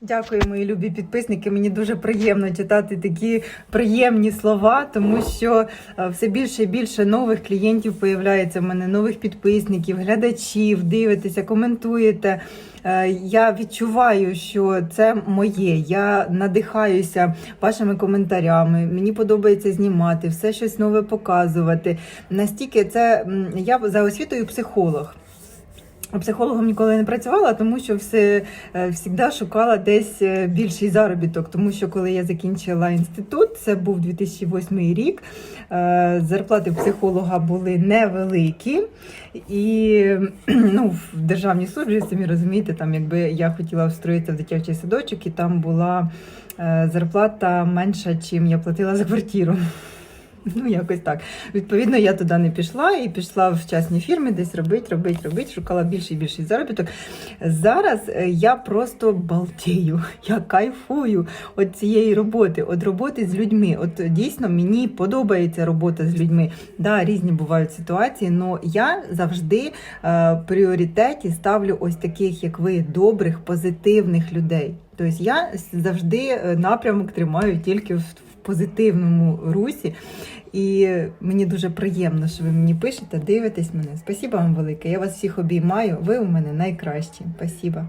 Дякую, мої любі підписники. Мені дуже приємно читати такі приємні слова, тому що е, все більше і більше нових клієнтів появляється в мене, нових підписників, глядачів, дивитеся, коментуєте. Е, Я відчуваю, що це моє. Я надихаюся вашими коментарями. Мені подобається знімати, все щось нове показувати. Настільки це я за освітою психолог. Психологом ніколи не працювала, тому що все завжди шукала десь е, більший заробіток. Тому що коли я закінчила інститут, це був 2008 рік. е, Зарплати психолога були невеликі, і ну, в державній службі, самі розумієте, там якби я хотіла встроїтися в дитячий садочок, і там була е, зарплата менша, чим я платила за квартиру. Ну, якось так. Відповідно, я туди не пішла і пішла в частні фірми десь робити, робити, робити, шукала більший і більший заробіток. Зараз е, я просто балдію, я кайфую від цієї роботи, від роботи з людьми. От дійсно мені подобається робота з людьми. Да, різні бувають ситуації, але я завжди е, в пріоритеті ставлю ось таких, як ви, добрих, позитивних людей. Тобто я завжди е, напрямок тримаю тільки в позитивному русі. І мені дуже приємно, що ви мені пишете, дивитесь мене. Спасибо вам велике. Я вас всіх обіймаю. Ви у мене найкращі. Спасибо.